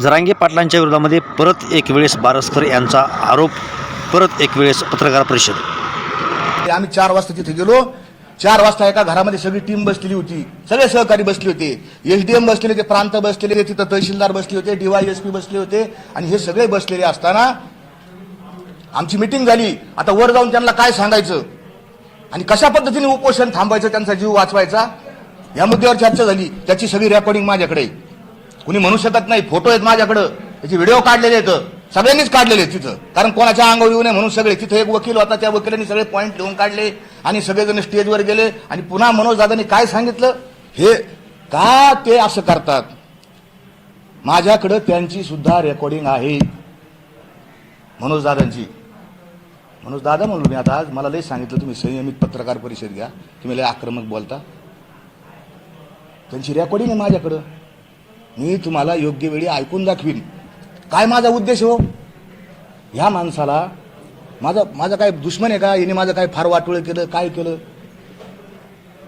जरांगे पाटलांच्या विरोधामध्ये परत एक वेळेस बारसकर यांचा आरोप परत एक वेळेस पत्रकार परिषद. ते आम्ही चार वाजता तिथे गेलो. चार वाजता एका घरामध्ये सगळी टीम बसलेली होती. सगळे सहकारी बसले होते. एसडीएम बसलेले होते प्रांत बसलेले होते तिथं तहसीलदार बसले होते डीवायएसपी बसले होते आणि हे सगळे बसलेले असताना आमची मिटिंग झाली. आता वर जाऊन त्यांना काय सांगायचं? आणि कशा पद्धतीने उपोषण थांबायचं त्यांचा जीव वाचवायचा? या मुद्द्यावर चर्चा झाली. त्याची सगळी रेकॉर्डिंग माझ्याकडे आहे. कुणी म्हणू शकत नाही फोटो आहेत माझ्याकडं. त्याचे व्हिडिओ काढलेले आहेत. सगळ्यांनीच काढलेले आहेत तिथं. कारण कोणाच्या अंगावर येऊ नये म्हणून सगळे. तिथं एक वकील होता त्या वकिलांनी सगळे पॉईंट लिहून काढले आणि सगळेजण स्टेजवर गेले. आणि पुन्हा मनोज दादांनी काय सांगितलं? हे का ते असं करतात? माझ्याकडं त्यांची सुद्धा रेकॉर्डिंग आहे. मनोज दादांची. मनोज दादा म्हणलो मी आता आज मला लई सांगितलं तुम्ही संयमित पत्रकार परिषद घ्या. तुम्ही लय आक्रमक बोलता. त्यांची रेकॉर्डिंग आहे माझ्याकडं. मी तुम्हाला योग्य वेळी ऐकून दाखवीन. काय माझा उद्देश हो? ह्या माणसाला माझा माझा काय दुश्मन आहे का? याने माझं काय फार वाटोळं केलं काय केलं?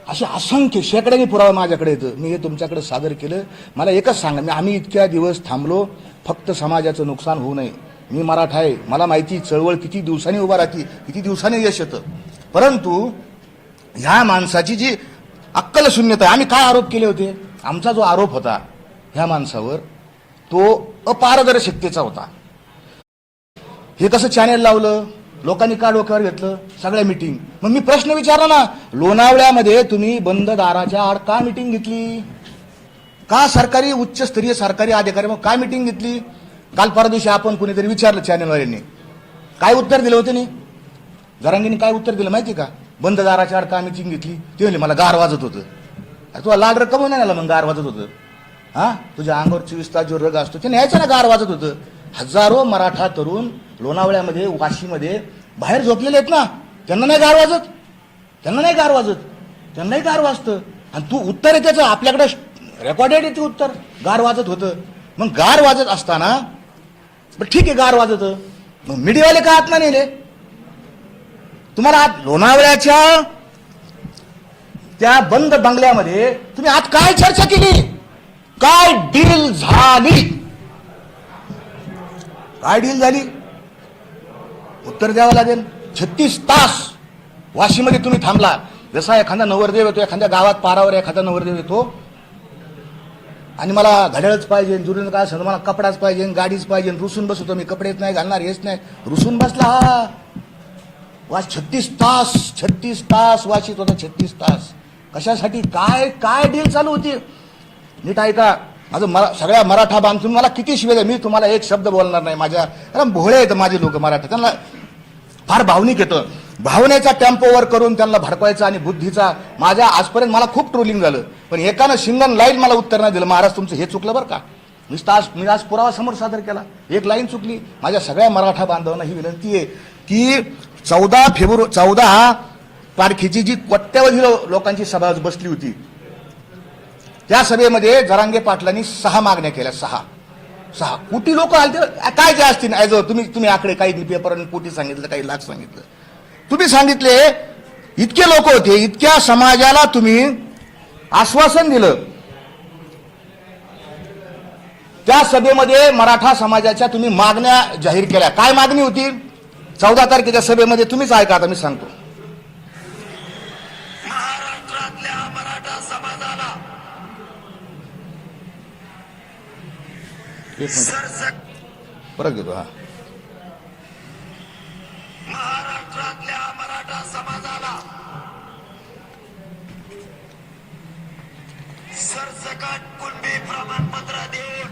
असे असंख्य शेकड्याने पुरावा माझ्याकडे येतं. मी हे तुमच्याकडे सादर केलं. मला एकच सांगा मी आम्ही इतक्या दिवस थांबलो फक्त समाजाचं नुकसान होऊ नये. मी मराठा आहे. मला माहिती चळवळ किती दिवसांनी उभा राहते किती दिवसांनी यश येतं. परंतु ह्या माणसाची जी अक्कल शून्यता आहे आम्ही काय आरोप केले होते? आमचा जो आरोप होता ह्या माणसावर तो अपारदर्शकतेचा होता. हे कसं चॅनेल लावलं लोकांनी का डोक्यावर घेतलं? सगळ्या मिटिंग मग मी प्रश्न विचारला ना लोणावळ्यामध्ये तुम्ही बंद दाराच्या आड का मिटिंग घेतली? का सरकारी उच्चस्तरीय सरकारी अधिकारी मग काय मिटिंग घेतली? काल परवा दिवशी आपण कुणीतरी विचारलं चॅनेलवाल्यांनी काय उत्तर दिलं होतं नी जरांगीने काय उत्तर दिलं माहिती का? बंद दाराच्या आड का मिटिंग घेतली? ते म्हणले मला गार वाजत होतं. अरे तुला लाड रक्कम नाही आला मग गार वाजत होतं? हा? तुझ्या अंगावर चोवीस तास जो रग असतो ते न्यायचं ना गार वाजत होतं. हजारो मराठा तरुण लोणावळ्यामध्ये वाशीमध्ये बाहेर झोपलेले आहेत ना. त्यांना नाही गार वाजत. त्यांना नाही गार वाजत. त्यांनाही गार वाजतं. आणि तू उत्तर आहे त्याचं. आपल्याकडे रेकॉर्डेड आहे ते उत्तर. गार वाजत होतं. मग गार वाजत असताना बरं ठीक आहे गार वाजत मग मीडियावाले का आत नेले? तुम्हाला आत लोणावळ्याच्या त्या बंद बंगल्यामध्ये तुम्ही आज काय चर्चा केली? काय डील झाली? काय डील झाली? उत्तर द्यावं लागेल. छत्तीस तास वाशीमध्ये तुम्ही थांबला. जसा एखादा नवरदेव येतो एखाद्या गावात पारावर एखादा नवरदेव येतो आणि मला घड्याळच पाहिजे जुरून काय असं मला कपडाच पाहिजे गाडीच पाहिजे रुसून बसतो मी कपडेच नाही घालणार हेच नाही. रुसून बसला हा. वा छत्तीस तास छत्तीस तास वाचित होता छत्तीस तास. कशासाठी? काय काय डील चालू होती? नीट ऐका माझं मरा सगळ्या मराठा बांधून मला किती शिवे द्या. मी तुम्हाला एक शब्द बोलणार नाही. माझ्या कारण भोळे आहेत माझे लोक मराठा. त्यांना फार भावनिक येतं. भावनेचा टेम्पोवर करून त्यांना भडकवायचा आणि बुद्धीचा. माझ्या आजपर्यंत मला खूप ट्रोलिंग झालं. पण एकानं शिंगण लाईन मला उत्तर नाही दिलं. महाराज तुमचं हे चुकलं बरं का? मी आज मी आज पुरावा समोर सादर केला. एक लाईन चुकली. माझ्या सगळ्या मराठा बांधवांना ही विनंती आहे की चौदा फेब्रुवारी चौदा तारखेची जी कोट्यावधी लोकांची सभा बसली होती त्या सभेमध्ये जरांगे पाटलांनी सहा मागण्या केल्या सहा. सहा. कोटी लोक आले काय जे असतील ऍज तुम्ही तुम्ही आकडे काही पेपर कोटी सांगितलं काही लाख सांगितलं. तुम्ही सांगितले इतके लोक होते इतक्या समाजाला तुम्ही आश्वासन दिलं. त्या सभेमध्ये मराठा समाजाच्या तुम्ही मागण्या जाहीर केल्या. काय मागणी होती? चौदा तारखेच्या सभेमध्ये तुम्हीच ऐका आता मी सांगतो. एक मिनिट परत घेतो हा. महाराष्ट्रातल्या मराठा समाजाला सरसकट कुणबी प्रमाणपत्र देऊन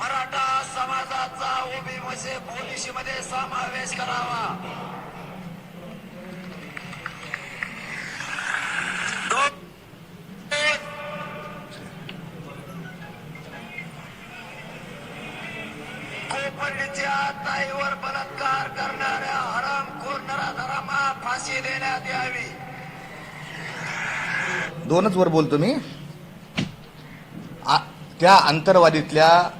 मराठा समाजाचा ओबीमध्ये पोलिसीमध्ये समावेश करावा. ताईवर बलात्कार करणाऱ्या हरामखोर नराधरांना फाशी देण्यात यावी. दोनच वर बोलतो मी. आ- त्या अंतरवादीतल्या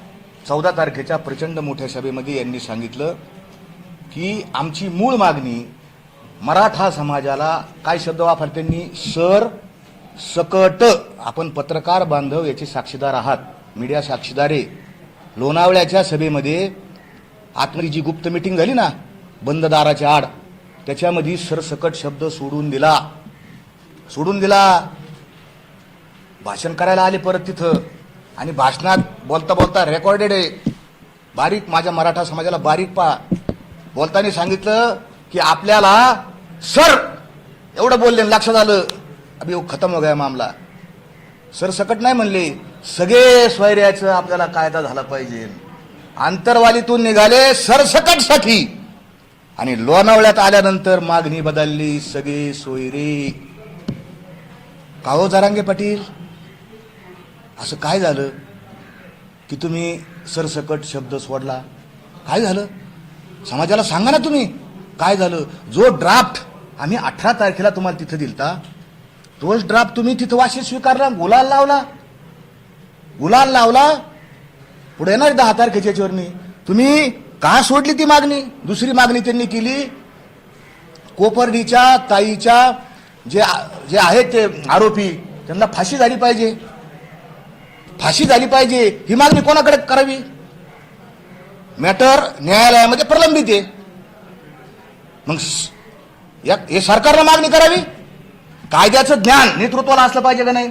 चौदा तारखेच्या प्रचंड मोठ्या सभेमध्ये यांनी सांगितलं की आमची मूळ मागणी मराठा समाजाला काय शब्द वापर त्यांनी? सर सकट. आपण पत्रकार बांधव याचे साक्षीदार आहात. मीडिया साक्षीदारे लोणावळ्याच्या सभेमध्ये आतमध्ये जी गुप्त मिटिंग झाली ना बंद दाराच्या आड त्याच्यामध्ये सरसकट शब्द सोडून दिला. सोडून दिला. भाषण करायला आले परत तिथं. आणि भाषणात बोलता बोलता रेकॉर्डेड आहे. बारीक माझ्या मराठा समाजाला बारीक पा बोलताना सांगितलं की आपल्याला सर! एवढं बोलले लक्षात आलं. अभि खतम हो गया मामला. सरसकट नाही म्हणले. सगळे स्वैर्याचं आपल्याला कायदा झाला पाहिजे. आंतरवालीतून निघाले सरसकटसाठी. आणि लोणावळ्यात आल्यानंतर मागणी बदलली सगळे सोयरे. काहो जरांगे पाटील? असं काय झालं? की तुम्ही सरसकट शब्द सोडला? काय झालं? समाजाला सांगा ना तुम्ही. काय झालं? जो ड्राफ्ट आम्ही अठरा तारखेला तुम्हाला तिथं दिलता तोच ड्राफ्ट तुम्ही तिथं वाशी स्वीकारला गुलाल लावला. गुलाल लावला पुढे येणार दहा तारखेच्या याच्यावरनी तुम्ही का सोडली ती मागणी? दुसरी मागणी त्यांनी केली. कोपर्डीच्या ताईच्या जे जे आहेत ते आरोपी त्यांना फाशी झाली पाहिजे. फाशी झाली पाहिजे. ही मागणी कोणाकडे करावी? मॅटर न्यायालयामध्ये प्रलंबित आहे. मग या हे सरकारनं मागणी करावी? कायद्याचं ज्ञान नेतृत्वाला असलं पाहिजे का नाही?